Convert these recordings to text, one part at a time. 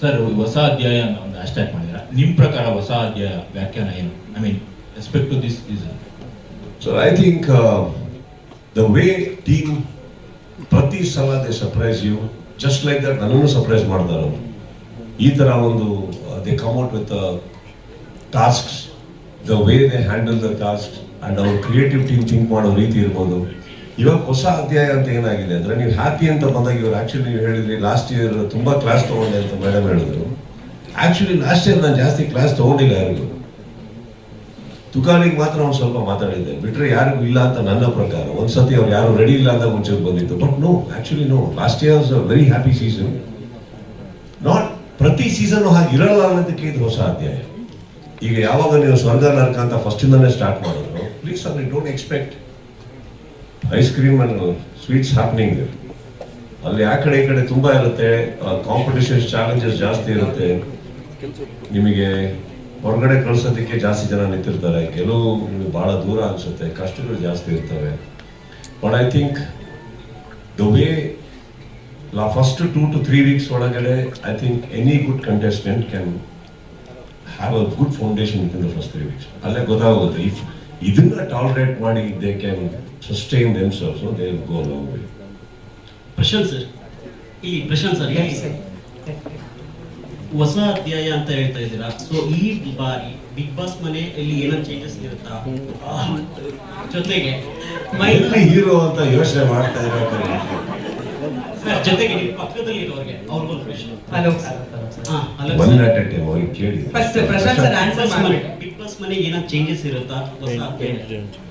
Sir ಹೊಸ ಅಧ್ಯಾಯ ಒಂದು ಹ್ಯಾಶ್ಟ್ಯಾಗ್ ಮಾಡಿದ್ರ? ನಿಮ್ಮ ಪ್ರಕಾರ ಹೊಸ ಅಧ್ಯಾಯ ವ್ಯಾಖ್ಯಾನ ಏನು? I mean respect to this this so I think the way team ಪ್ರತಿ ಸಲ they surprise you just like that ನನ್ನನ್ನು ಸರ್ಪ್ರೈಸ್ ಮಾಡ್ತಾರೆ ಅವರು. ಈ ತರ ಒಂದು they come out with tasks the way they handle the task and ಅವ್ರ creative team think ಮಾಡೋ ರೀತಿ ಇರ್ಬೋದು. ಇವಾಗ ಹೊಸ ಅಧ್ಯಾಯ ಅಂತ ಏನಾಗಿದೆ ಅಂದ್ರೆ ನೀವು ಹ್ಯಾಪಿ ಅಂತ ಬಂದಾಗ ಇವರು ಆಕ್ಚುಲಿ ನೀವು ಹೇಳಿದ್ರಿ ಲಾಸ್ಟ್ ಇಯರ್ ತುಂಬಾ ಕ್ಲಾಸ್ ತಗೊಂಡೆ ಅಂತ ಮೇಡಮ್ ಹೇಳಿದ್ರು. ಆಕ್ಚುಲಿ ಲಾಸ್ಟ್ ಇಯರ್ ನಾನು ಜಾಸ್ತಿ ಕ್ಲಾಸ್ ತಗೊಂಡಿಲ್ಲ ಯಾರಿಗೂ. ತುಕಾಲಿಗೆ ಮಾತ್ರ ಅವ್ನು ಸ್ವಲ್ಪ ಮಾತಾಡಿದ್ದೆ ಬಿಟ್ರೆ ಯಾರಿಗೂ ಇಲ್ಲ ಅಂತ ನನ್ನ ಪ್ರಕಾರ. ಒಂದ್ಸತಿ ಅವ್ರು ಯಾರು ರೆಡಿ ಇಲ್ಲ ಅಂತ ಮುಂಚೆ ಬಂದಿತ್ತು. But no actually no last year a very happy season not ಪ್ರತಿ ಸೀಸನ್ ಹಾಗೆ ಇರಲ್ಲ ಅನ್ನೋದಕ್ಕೆ ಇದು ಹೊಸ ಅಧ್ಯಾಯ. ಈಗ ಯಾವಾಗ ನೀವು ಸ್ವರ್ಗ ನರ್ಕ ಅಂತ ಫಸ್ಟ್ ಇಂದಾನೆ ಸ್ಟಾರ್ಟ್ ಮಾಡಿದ್ರು ಪ್ಲೀಸ್ ಅಲ್ಲಿ ಡೋಂಟ್ ಎಕ್ಸ್ಪೆಕ್ಟ್ ಐಸ್ ಕ್ರೀಮ್ ಅನ್ನು ಸ್ವೀಟ್ಸ್ ಹ್ಯಾಪ್ನಿಂಗ್ ಅಲ್ಲಿ ಆ ಕಡೆ ಈ ಕಡೆ ತುಂಬ ಇರುತ್ತೆ. ಕಾಂಪಿಟೇಷನ್ ಚಾಲೆಂಜಸ್ ಜಾಸ್ತಿ ಇರುತ್ತೆ. ನಿಮಗೆ ಹೊರಗಡೆ ಕಳ್ಸೋದಕ್ಕೆ ಜಾಸ್ತಿ ಜನ ನಿಂತಿರ್ತಾರೆ. ಕೆಲವು ನಿಮಗೆ ಬಹಳ ದೂರ ಅನಿಸುತ್ತೆ. ಕಷ್ಟಗಳು ಜಾಸ್ತಿ ಇರ್ತವೆ. But I think the way law first two to three weeks ಒಳಗಡೆ I think any good contestant can have a good foundation in the first three weeks ಅಲ್ಲೇ ಗೊತ್ತಾಗುತ್ತೆ ಇಫ್ ಇದನ್ನ ಟಾಲರೇಟ್ ಮಾಡಿ they can sustain themselves they go long way Prashant sir ಇಲ್ಲಿ Prashant sir ಹೊಸ ಅಧ್ಯಾಯ ಅಂತ ಹೇಳ್ತಾ ಇದ್ದೀರಾ? ಸೊ ಈ ಬಾರಿ ಬಿಗ್ ಬಾಸ್ ಮನೆ ಇಲ್ಲಿ ಏನಾದ್ರು ಚೇಂಜಸ್ ಇರುತ್ತಾ ಜೊತೆಗೆ ಹೀರೋ ಅಂತ ಯೋಚನೆ ಮಾಡ್ತಾ ಇರೋದು ಜೊತೆಗೆ ನಿಮ್ಮ ಪಕ್ಕದಲ್ಲಿ ಇರೋರಿಗೆ ಅವ್ರಿಗೊಂದು ಪ್ರಶ್ನೆ. ಹಲೋ ಹಾ ಹಲೋ ಸರ್. ಕೇಳಿ. ಫಸ್ಟ್ ಪ್ರಶಾಂತ್ ಸರ್ ಆನ್ಸರ್ ಮಾಡ್ಬೇಕು ಬಿಗ್ ಬಾಸ್ ಮನೆ ಏನಾದ್ರು ಚೇಂಜಸ್ ಇರುತ್ತಾ ಹೊಸ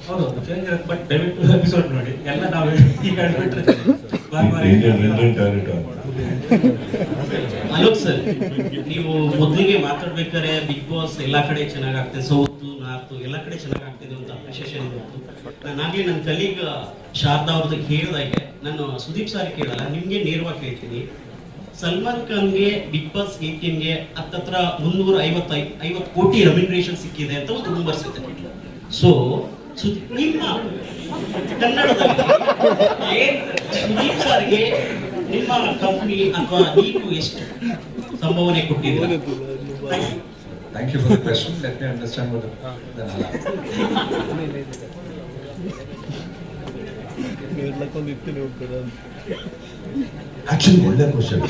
ಹೌದು. ಚೇಂಜ್ ಇರುತ್ತೆ ಬಟ್ ದಯವಿಟ್ಟು ಎಪಿಸೋಡ್ ನೋಡಿ. ಎಲ್ಲ ನಾವು ಈಗ ಹೇಳ್ಬಿಟ್ರೆ. ಅಲೋಕ್ ಸರ್ ನೀವು ಮೊದಲಿಗೆ ಮಾತಾಡ್ಬೇಕಾದ್ರೆ ಬಿಗ್ ಬಾಸ್ ಎಲ್ಲಾ ಕಡೆ ಚೆನ್ನಾಗ್ ಆಗ್ತದೆ ಸೌತ್ ನಾರ್ತ್ ಎಲ್ಲಾ ಕಡೆ ಚೆನ್ನಾಗ್ ಆಗ್ತಿದೆ ಅಂತ ಅಪ್ರಿಷಿಯೇಷನ್ ಇತ್ತು ನಾನಾಗ್ಲೇ ನನ್ನ ಕಲೀಗ್ ಶಾರದಾ ಅವ್ರದ್ದು ಕೇಳಿದಾಗೆ ನಾನು ಸುದೀಪ್ ಸರ್ ಕೇಳಲ್ಲ ನಿಮ್ಗೆ ನೇರವಾಗಿ ಕೇಳ್ತೀನಿ ಸಲ್ಮಾನ್ ಖಾನ್ಗೆ ಬಿಗ್ ಬಾಸ್ ಏಯ್ಟೀನ್ಗೆ ಹತ್ತತ್ರ ಮುನ್ನೂರ ಐವತ್ತ ಐವತ್ತು ಕೋಟಿ ರೆಮ್ಯುನರೇಷನ್ ಸಿಕ್ಕಿದೆ ಅಂತ ಒಂದು ರೂಮರ್ಸ್ ಸಿಗುತ್ತೆ ಸೊ ನಿಮ್ಮ ಕನ್ನಡದಲ್ಲಿ ಸುದೀಪ್ ಸರ್ಗೆ ನಿಮ್ಮ ಕಂಪ್ನಿ ಅಥವಾ ನೀವು ಎಷ್ಟು ಸಂಭಾವನೆ ಕೊಟ್ಟಿದ್ದೀರಾ? Thank you for the question. Let me understand what ಇತ್ತೀನಿ the ಆಕ್ಚುಲಿ ಒಳ್ಳೆ ಕ್ವಶನ್